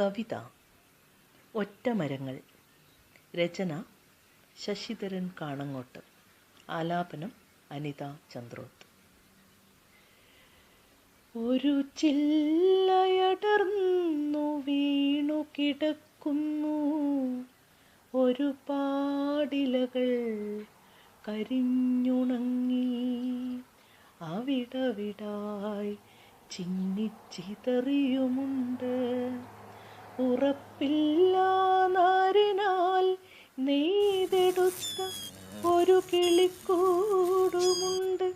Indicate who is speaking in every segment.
Speaker 1: കവിത ഒറ്റമരങ്ങൾ രചന ശശിധരൻ കാണങ്ങോട്ട് ആലാപനം അനിത ചന്ദ്രോത്ത്. ഒരു ചില്ലയടർന്നു വീണു കിടക്കുന്നു ഒരു പാടിലകൾ കരിഞ്ഞുണങ്ങി. അവിടവിടായി ചിന്നിച്ചിതറിയുമുണ്ട് ഉറപ്പില്ലാ നാരിനാൽ നെയ്തെടുത്ത ഒരു കിളിക്കൂടുമുണ്ട്.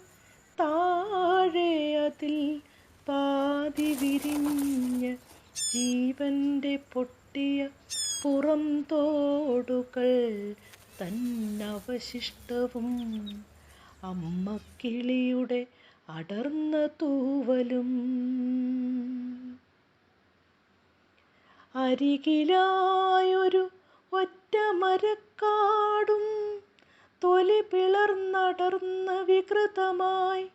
Speaker 1: താഴെ അതിൽ പാതി വിരിഞ്ഞ ജീവന്റെ പൊട്ടിയ പുറം തോടുകൾ തന്നവശിഷ്ടവും. അമ്മക്കിളിയുടെ അടർന്ന തൂവലും. അരികിലായൊരു ഒറ്റ മരക്കാടും തൊലി പിളർന്നടർന്ന് വികൃതമായി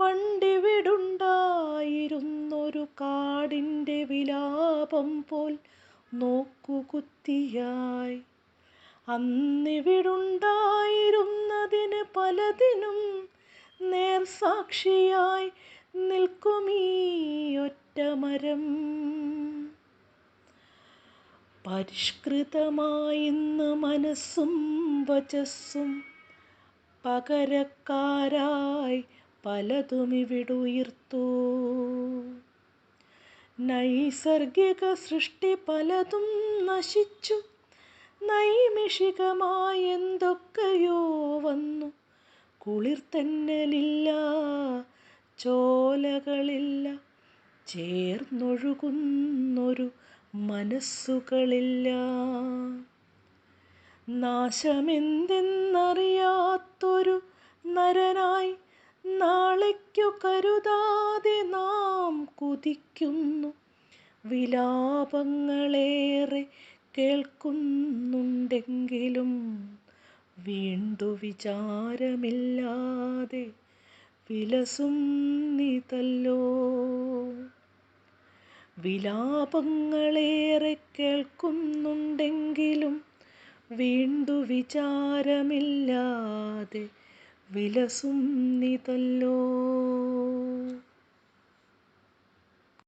Speaker 1: പണ്ടിവിടുണ്ടായിരുന്നൊരു കാടിന്റെ വിലാപം പോൽ നോക്കുകുത്തിയായി അന്നിവിടുണ്ടായിരുന്നതിന് പലതിനും നേർസാക്ഷിയായി നിൽക്കുമീ ഒറ്റമരം. പരിഷ്കൃതമായിന്ന് മനസ്സും വചസ്സും പകരക്കാരായി പലതുമിവിടുയർത്തു നൈസർഗിക സൃഷ്ടി പലതും നശിച്ചു. നൈമിഷികമായി എന്തൊക്കെയോ വന്നു. കുളിർത്തന്നലില്ല ചോലകളില്ല ചേർന്നൊഴുകുന്നൊരു മനസ്സുകളില്ല. നാശമെന്തെന്നറിയാത്തൊരു നരനായി നാളേക്കു കരുതാതെ നാം കുതിക്കുന്നു. വിലാപങ്ങളേറെ കേൾക്കുന്നുണ്ടെങ്കിലും വീണ്ടു വിചാരമില്ലാതെ വിലസും നീതല്ലോ. വിലാപങ്ങളേറെ കേൾക്കുന്നുണ്ടെങ്കിലും വീണ്ടു വിചാരമില്ലാതെ വിലസും നീതല്ലോ.